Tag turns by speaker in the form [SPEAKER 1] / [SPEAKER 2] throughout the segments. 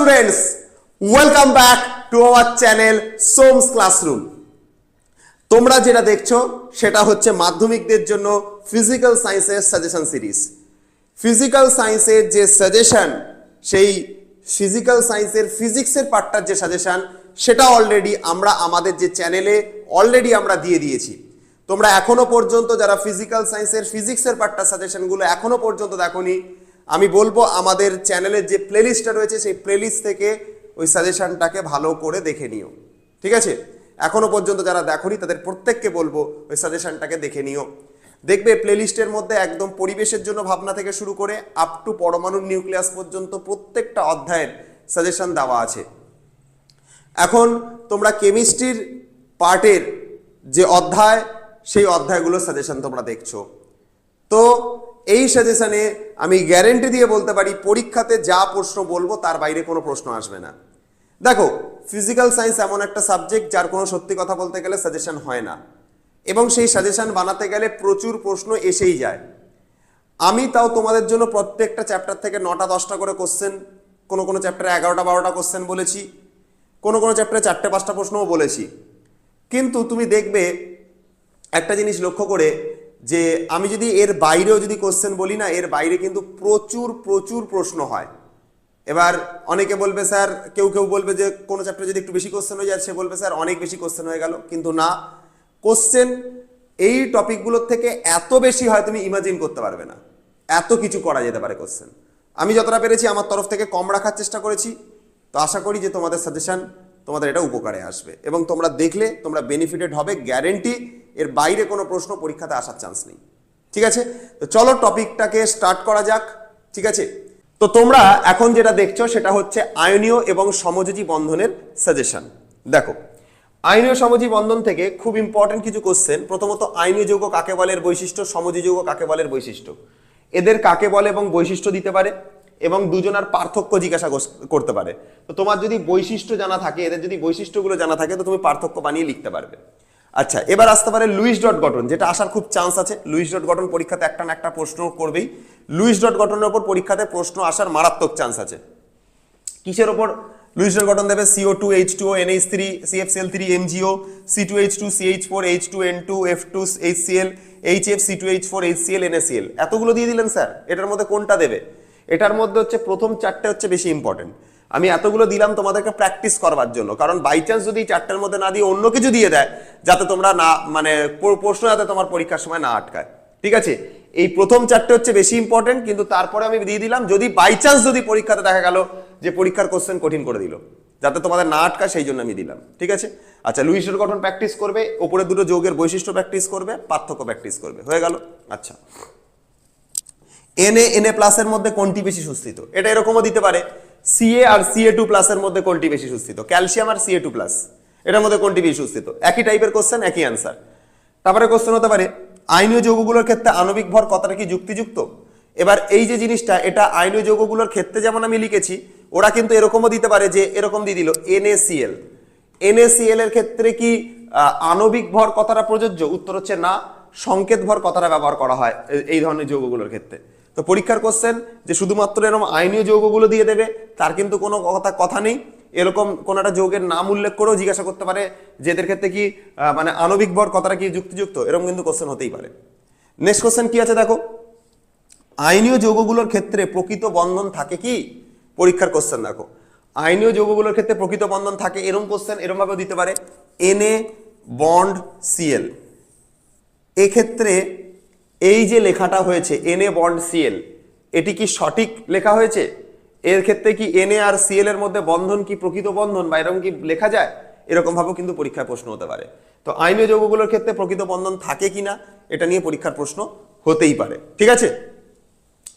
[SPEAKER 1] Students welcome back to our channel সোমস classroom তোমরা যেটা দেখছ, সেটা হচ্ছে মাধ্যমিকদের জন্য ফিজিক্যাল সায়েন্সের সাজেশন সিরিজ ফিজিক্যাল সায়েন্সের যে সাজেশন সেই ফিজিক্যাল সায়েন্সের ফিজিক্সের পার্টটার যে সাজেশন সেটা অলরেডি আমরা আমাদের যে চ্যানেলে অলরেডি আমরা দিয়ে দিয়েছি। তোমরা এখনও পর্যন্ত যারা ফিজিক্যাল সায়েন্সের ফিজিক্সের পার্টটার সাজেশনগুলো এখনও পর্যন্ত দেখোনি আমি বলব আমাদের চ্যানেলের যে প্লেলিস্টটা রয়েছে, সেই প্লেলিস্ট থেকে ওই সাজেশনটাকে ভালো করে দেখে নিও। ঠিক আছে? এখনও পর্যন্ত যারা দেখোনি, তাদের প্রত্যেককে বলব ওই সাজেশনটাকে দেখে নিও। দেখবে প্লেলিস্টের মধ্যে একদম পরিবেশের জন্য ভাবনা থেকে শুরু করে আপ টু পরমাণুর নিউক্লিয়াস পর্যন্ত প্রত্যেকটা অধ্যায়ের সাজেশন দেওয়া আছে। এখন তোমরা কেমিস্ট্রির পার্টের যে অধ্যায়, সেই অধ্যায়গুলোর সাজেশন তোমরা দেখছ। তো এই সাজেশনে আমি গ্যারেন্টি দিয়ে বলতে পারি, পরীক্ষাতে যা প্রশ্ন বলব তার বাইরে কোনো প্রশ্ন আসবে না। দেখো ফিজিক্যাল সায়েন্স এমন একটা সাবজেক্ট যার কোনো সত্যি কথা বলতে গেলে সাজেশন হয় না। এবং সেই সাজেশন বানাতে গেলে প্রচুর প্রশ্ন এসেই যায়। আমি তাও তোমাদের জন্য প্রত্যেকটা চ্যাপ্টার থেকে নটা দশটা করে কোশ্চেন কোনো কোনো চ্যাপ্টারে এগারোটা বারোটা কোশ্চেন বলেছি, কোনো কোনো চ্যাপ্টারে চারটে পাঁচটা প্রশ্নও বলেছি। কিন্তু তুমি দেখবে একটা জিনিস লক্ষ্য করে যে আমি যদি এর বাইরেও যদি কোশ্চেন বলি না, এর বাইরে কিন্তু প্রচুর প্রচুর প্রশ্ন হয়। এবার অনেকে বলবে, স্যার, কেউ কেউ বলবে যে, কোনো চ্যাপ্টারে যদি একটু বেশি কোশ্চেন হয়ে যায়, সে বলবে, স্যার, অনেক বেশি কোশ্চেন হয়ে গেল। কিন্তু না কোশ্চেন এই টপিকগুলোর থেকে এত বেশি হয় তুমি ইমাজিন করতে পারবে না। এত কিছু করা যেতে পারে কোশ্চেন আমি যতটা পেরেছি, আমার তরফ থেকে কম রাখার চেষ্টা করেছি। তো আশা করি যে তোমাদের সাজেশন তোমাদের এটা উপকারে আসবে। এবং তোমরা দেখলে, তোমরা বেনিফিটেড হবে গ্যারেন্টি এর বাইরে কোনো প্রশ্ন পরীক্ষাতে আসার চান্স নেই। ঠিক আছে? তো চলো টপিকটাকে স্টার্ট করা যাক। ঠিক আছে? তো তোমরা এখন যেটা দেখছ সেটা হচ্ছে আয়নীয় এবং সমযোজী বন্ধনের সাজেশন দেখো আইনীয় সমযোজী বন্ধন থেকে খুব ইম্পর্টেন্ট কিছু কোশ্চেন প্রথমত আইনীয় যৌগ কাকে বলের বৈশিষ্ট্য? সমযোজী যৌগ কাকে বলের বৈশিষ্ট্য? এদের কাকে বলে এবং বৈশিষ্ট্য দিতে পারে? এবং দুজনার পার্থক্য জিজ্ঞাসা করতে পারে। তো তোমার যদি বৈশিষ্ট্য জানা থাকে, এদের যদি বৈশিষ্ট্যগুলো জানা থাকে, তো তুমি পার্থক্য বানিয়ে লিখতে পারবে। আচ্ছা এবার আসতে পারে লুইস ডট গঠন যেটা আসার খুব চান্স আছে। লুইস ডট গঠন পরীক্ষাতে একটা না একটা প্রশ্ন করবেই। লুইস ডট গঠনের উপর পরীক্ষাতে প্রশ্ন আসার মারাত্মক চান্স আছে। কিসের ওপর? লুইস ডট গঠন দেবে CO two H two NH three CFCl three MgO C two H two CH four H two N two F two H Cl H F C two H four H Cl NaCl এতগুলো দিয়ে দিলেন sir, এটার মধ্যে কোনটা দেবে? এটার মধ্যে হচ্ছে প্রথম চারটে হচ্ছে বেশি ইম্পর্টেন্ট আমি এতগুলো দিলাম তোমাদেরকে প্র্যাকটিস করবার জন্য, কারণ বাই চান্স যদি চারটের মধ্যে না দিয়ে অন্য কিছু দিয়ে দেয় যাতে তোমরা না মানে প্রশ্ন যাতে তোমার পরীক্ষার সময় না আটকায়। ঠিক আছে? এই প্রথম চারটে হচ্ছে বেশি ইম্পর্টেন্ট কিন্তু তারপরে আমি দিয়ে দিলাম, যদি বাই চান্স যদি পরীক্ষাতে দেখা গেল যে পরীক্ষার কোশ্চেন কঠিন করে দিল, যাতে তোমাদের না আটকায়, সেই জন্য আমি দিলাম। ঠিক আছে? আচ্ছা লুইসের গঠন প্র্যাকটিস করবে, ওপরে দুটো যৌগের বৈশিষ্ট্য প্র্যাকটিস করবে, পার্থক্য প্র্যাকটিস করবে। হয়ে গেল? আচ্ছা। এনএ এনএ প্লাসের মধ্যে কোনটি বেশি সুস্থিত? এটা এরকমও দিতে পারে। সিএ আর সিএ টু প্লাসের মধ্যে কোনটি বেশি সুস্থিত? ক্যালসিয়াম আর সিএ টু প্লাস এটার মধ্যে কোনটি বেশি সুস্থিত? একই টাইপের কোশ্চেন একই অ্যান্সার তারপরে কোশ্চেন হতে পারে, আইনীয় যৌগগুলোর ক্ষেত্রে আণবিক ভর কতটা কি যুক্তিযুক্ত? এবার এই যে জিনিসটা, এটা আইনীয় যৌগগুলোর ক্ষেত্রে যেমন আমি লিখেছি, ওরা কিন্তু এরকমও দিতে পারে যে এরকম দিয়ে দিল এনএসিএল এনএসিএল এর ক্ষেত্রে কি আণবিক ভর কথাটা প্রযোজ্য? উত্তর হচ্ছে না, সংকেত ভর কথাটা ব্যবহার করা হয় এই ধরনের যৌগগুলোর ক্ষেত্রে। তো পরীক্ষার কোশ্চেন যে শুধুমাত্র এরকম আইনীয় যৌগগুলো দিয়ে দেবে, তার কিন্তু কোনো কথা কথা নেই। এরকম কোন একটা যৌগের নাম উল্লেখ করেও জিজ্ঞাসা করতে পারে যে এদের ক্ষেত্রে কি মানে আণবিক ভর কথাটা কি যুক্তিযুক্ত? এরকম কিন্তু কোশ্চেন হতেই পারে। নেক্সট কোশ্চেন কি আছে দেখো? আইনীয় যৌগগুলোর ক্ষেত্রে প্রকৃত বন্ধন থাকে কি? পরীক্ষার কোশ্চেন দেখো। আইনীয় যৌগগুলোর ক্ষেত্রে প্রকৃত বন্ধন থাকে এরকম কোশ্চেন এরমভাবেও দিতে পারে। এনএ বন্ড সিএল এক্ষেত্রে এই যে লেখাটা হয়েছে এনএ বন্ড সিএল এটি কি সঠিক লেখা হয়েছে? এর ক্ষেত্রে কি এনএ আর সিএল এর মধ্যে বন্ধন কি প্রকৃত বন্ধন বা এরকম কি লেখা যায়? এরকম ভাবেও কিন্তু পরীক্ষায় প্রশ্ন হতে পারে। তো আইনীয় যৌগগুলোর ক্ষেত্রে প্রকৃত বন্ধন থাকে কিনা এটা নিয়ে পরীক্ষার প্রশ্ন হতেই পারে। ঠিক আছে?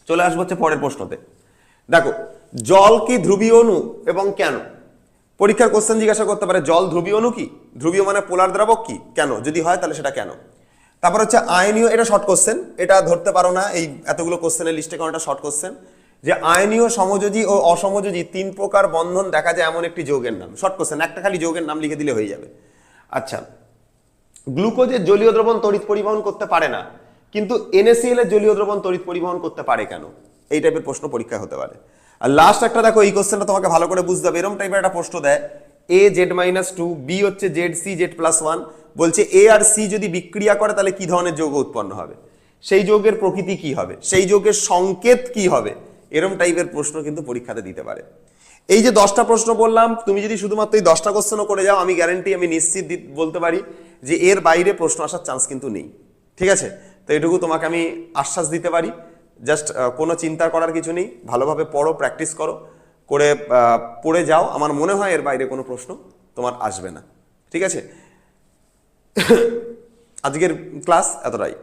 [SPEAKER 1] চলে আসব হচ্ছে পরের প্রশ্নতে। দেখো, জল কি ধ্রুবীয় অণু এবং কেন? পরীক্ষার কোশ্চেন জিজ্ঞাসা করতে পারে, জল ধ্রুবীয় অণু কি? ধ্রুবীয় মানে পোলার দ্রাবক কি? কেন? যদি হয় তাহলে সেটা কেন? তারপর হচ্ছে আয়নীয় এটা শর্ট কোশ্চেন এটা ধরতে পারো না, এই এতগুলো কোশ্চেনের লিস্টে কারণ এটা শর্ট কোশ্চেন যে আয়নীয় সমযোজী ও অসমযোজী তিন প্রকার বন্ধন দেখা যায় এমন একটি যৌগের নাম। শর্ট কোশ্চেন একটা খালি যৌগের নাম লিখে দিলে হয়ে যাবে। আচ্ছা গ্লুকোজের জলীয় দ্রবণ তড়িৎ পরিবহন করতে পারে না, কিন্তু এনএসিএল এর জলীয় দ্রবণ তড়িৎ পরিবহন করতে পারে কেন? এই টাইপের প্রশ্ন পরীক্ষা হতে পারে। আর লাস্ট একটা দেখো, এই কোশ্চেনটা তোমাকে ভালো করে বুঝতে হবে। এরকম টাইপের একটা প্রশ্ন দেয় A Z minus two B হচ্ছে Z C Z plus one বলছে এ আর সি যদি বিক্রিয়া করে, তাহলে কি ধরনের যৌগ উৎপন্ন হবে? সেই যৌগের প্রকৃতি কি হবে? সেই যৌগের সংকেত কি হবে? এরম টাইপের প্রশ্ন কিন্তু পরীক্ষাতে দিতে পারে। এই যে দশটা প্রশ্ন বললাম, তুমি যদি শুধুমাত্র এই দশটা কোশ্চেনও করে যাও, আমি গ্যারেন্টি আমি নিশ্চিত বলতে পারি যে এর বাইরে প্রশ্ন আসার চান্স কিন্তু নেই। ঠিক আছে? তো এটুকু তোমাকে আমি আশ্বাস দিতে পারি। জাস্ট কোনো চিন্তা করার কিছু নেই। ভালোভাবে পড়ো প্র্যাকটিস করো। করে পড়ে যাও। আমার মনে হয় এর বাইরে কোনো প্রশ্ন তোমার আসবে না। ঠিক আছে? আজকের ক্লাস এতটাই।